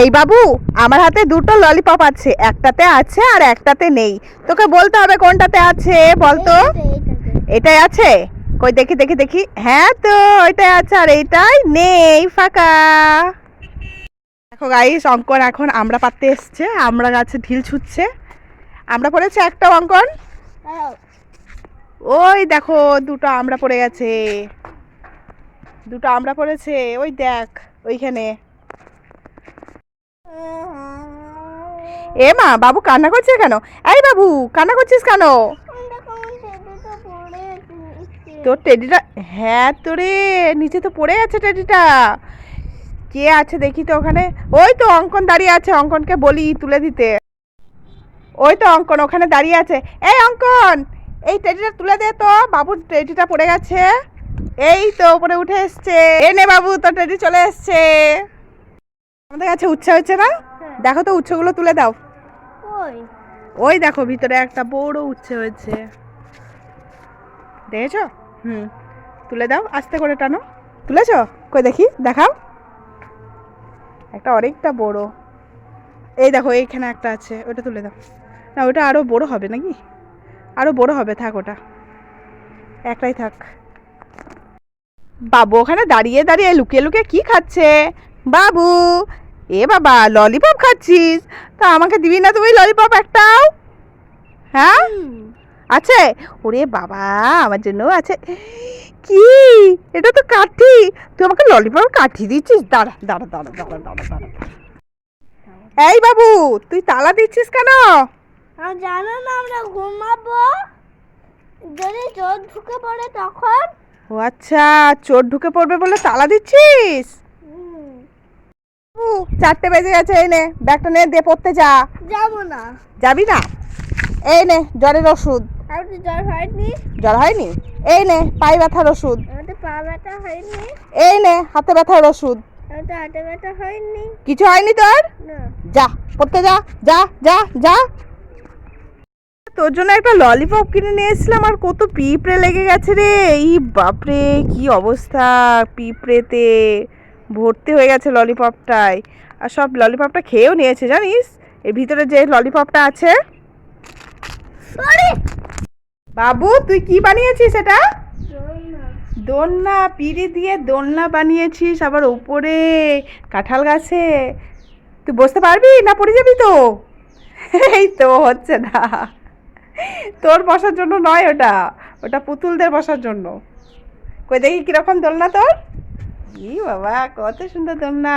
এই বাবু, আমার হাতে দুটো ললিপপ আছে, একটাতে আছে আর একটাতে নেই। তোকে বলতে হবে কোনটাতে আছে বলতো এটাই আছে? কই, দেখি দেখি দেখি। হ্যাঁ তো, ওইটাই আছে আর এইটাই নেই, ফাঁকা। দেখো গাইস অঙ্কন এখন আমরা পাততে এসছে, আমরা গাছে ঢিল ছুটছে। আমরা পড়েছে একটা, অঙ্কন? ওই দেখো, দুটো আমরা পড়ে গেছে। দুটো আমরা পড়েছে, ওই দেখ, ওইখানে। এ মা, বাবু কান্না করছে কেন? এই বাবু, কান্না করছিস কেন? তোর টেডিটা হ্যাঁ তোরে, নিচে তো পড়ে আছে টেডিটা কে আছে দেখি তো ওখানে? ওই তো অঙ্কন দাঁড়িয়ে আছে, অঙ্কনকে বলি তুলে দিতে। ওই তো অঙ্কন, ওখানে দাঁড়িয়ে আছে। এই অঙ্কন, এই টেডিটা তুলে দে তো, বাবুর টেডিটা পড়ে গেছে। এই তো, উপরে উঠে এসছে। এনে বাবু, তোর টেডি চলে এসছে। আমাদের কাছে উচ্ছে হচ্ছে না? দেখো তো উচ্ছেগুলো তুলে দাও। ওই। দেখো ভিতরে একটা বড় উচ্ছে হয়েছে। দেখেছ? হুম। তুলে দাও আস্তে করে টানো। তুলেছো? কই দেখি দেখাও। একটা অনেকটা বড়। এই দেখো এইখানে একটা আছে ওটা তুলে দাও। না ওটা আরও বড় হবে নাকি? আরও বড় হবে থাক ওটা। একটাই থাক। বাবু ওখানে দাঁড়িয়ে দাঁড়িয়ে লুকিয়ে লুকিয়ে কি খাচ্ছে? বাবু এ বাবা ললিপপ খাচ্ছিস? তা আমাকে দিবি না তুমি ললিপপ একটাও? হ্যাঁ? আছে? ওরে বাবা আমার জন্য আছে। কি? এটা তো কাঠি। তুই আমাকে ললিপপ কাঠি দিচ্ছিস? দাঁড়া দাঁড়া দাঁড়া দাঁড়া দাঁড়া দাঁড়া। এই বাবু তুই তালা দিচ্ছিস কেন? জানো না আমরা ঘুমাবো? যদি চোর ঢুকে পড়ে তখন? ও আচ্ছা চোর ঢুকে পড়বে বলে তালা দিচ্ছিস? চারটে বেজে গেছে এই নে ব্যাগটা নে দিয়ে পড়তে যা। যাব না। যাবি না? এই নে জ্বরের ওষুধ। আর জ্বর হয়নি। জ্বর হয়নি? এই নে পায়ে ব্যথার ওষুধ। পা ব্যথা হয়নি। এই নে হাতে ব্যথার ওষুধ। হাতে ব্যথা হয়নি। কিছু হয়নি তোর? যা পড়তে যা যা যা যা। তোর জন্য একটা ললিপপ কিনে নিয়ে এসেছিলাম আর কত পিঁপড়ে লেগে গেছে রে। এই বাপরে কি অবস্থা পিঁপড়েতে। ভর্তি হয়ে গেছে ললিপপটায় আর সব ললিপপটা খেয়েও নিয়েছে জানিস? এর ভিতরে যে ললিপপটা আছে। বাবু তুই কি বানিয়েছিস এটা দোলনা। পিড়ি দিয়ে দোলনা বানিয়েছিস আবার উপরে কাঁঠাল গাছে। তুই বসতে পারবি না পড়ে যাবি তো? এই তো হচ্ছে না। তোর বসার জন্য নয় ওটা। ওটা পুতুলদের বসার জন্য। কই দেখি কীরকম দোলনা তোর? ই বাবা কত সুন্দর দোলনা